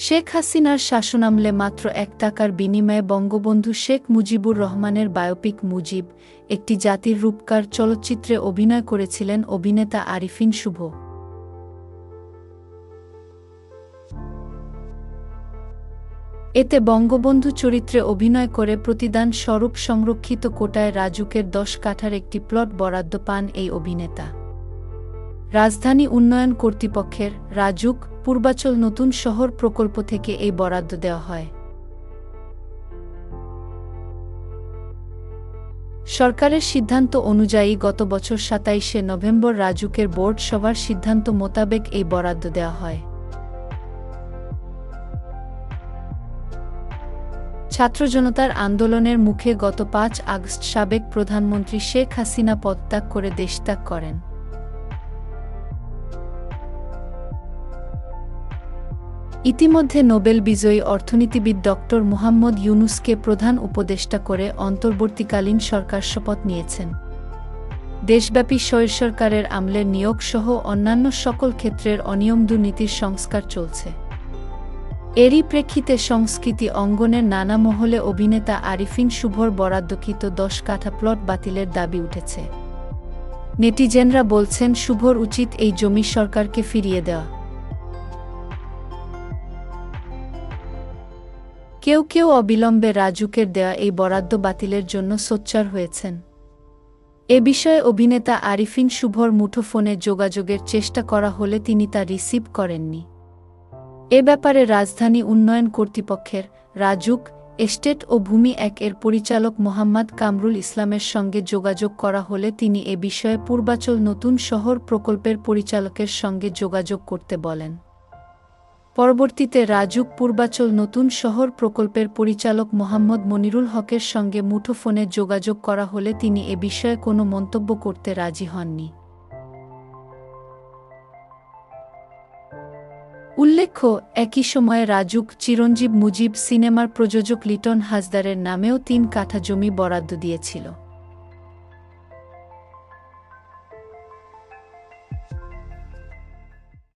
শেখ হাসিনার শাসনামলে মাত্র এক টাকার বিনিময়ে বঙ্গবন্ধু শেখ মুজিবুর রহমানের বায়োপিক মুজিব, একটি জাতির রূপকার চলচ্চিত্রে অভিনয় করেছিলেন অভিনেতা আরিফিন শুভ। এতে বঙ্গবন্ধু চরিত্রে অভিনয় করে প্রতিদান স্বরূপ সংরক্ষিত কোটায় রাজুকের দশ কাঠার একটি প্লট বরাদ্দ পান এই অভিনেতা। রাজধানী উন্নয়ন কর্তৃপক্ষের রাজুক পূর্বাচল নতুন শহর প্রকল্প থেকে এই বরাদ্দ দেওয়া হয়। সরকারের সিদ্ধান্ত অনুযায়ী গত বছর সাতাইশে নভেম্বর রাজুকের বোর্ড সভার সিদ্ধান্ত মোতাবেক এই বরাদ্দ দেওয়া হয়। ছাত্র জনতার আন্দোলনের মুখে গত পাঁচ আগস্ট সাবেক প্রধানমন্ত্রী শেখ হাসিনা পদত্যাগ করে দেশত্যাগ করেন। ইতিমধ্যে নোবেল বিজয়ী অর্থনীতিবিদ ডক্টর মুহাম্মদ ইউনুসকে প্রধান উপদেষ্টা করে অন্তর্বর্তীকালীন সরকার শপথ নিয়েছেন। দেশব্যাপী স্বৈর সরকারের আমলের নিয়োগসহ অন্যান্য সকল ক্ষেত্রের অনিয়ম দুর্নীতির সংস্কার চলছে। এরই প্রেক্ষিতে সংস্কৃতি অঙ্গনের নানা মহলে অভিনেতা আরিফিন শুভর বরাদ্দকৃত দশ কাঠা প্লট বাতিলের দাবি উঠেছে। নেটিজেনরা বলছেন, শুভর উচিত এই জমি সরকারকে ফিরিয়ে দেওয়া। কেউ কেউ অবিলম্বে রাজুকের দেয়া এই বরাদ্দ বাতিলের জন্য সোচ্চার হয়েছেন। এ বিষয়ে অভিনেতা আরিফিন শুভর মুঠোফোনে যোগাযোগের চেষ্টা করা হলে তিনি তা রিসিভ করেননি। এ ব্যাপারে রাজধানী উন্নয়ন কর্তৃপক্ষের রাজুক, এস্টেট ও ভূমি এক এর পরিচালক মোহাম্মদ কামরুল ইসলামের সঙ্গে যোগাযোগ করা হলে তিনি এ বিষয়ে পূর্বাচল নতুন শহর প্রকল্পের পরিচালকের সঙ্গে যোগাযোগ করতে বলেন। পরবর্তীতে রাজুক পূর্বাচল নতুন শহর প্রকল্পের পরিচালক মোহাম্মদ মনিরুল হকের সঙ্গে মুঠোফোনে যোগাযোগ করা হলে তিনি এ বিষয়ে কোনো মন্তব্য করতে রাজি হননি। উল্লেখ্য, একই সময়ে রাজুক চিরঞ্জীব মুজিব সিনেমার প্রযোজক লিটন হাজদারের নামেও তিন কাঠা জমি বরাদ্দ দিয়েছিল।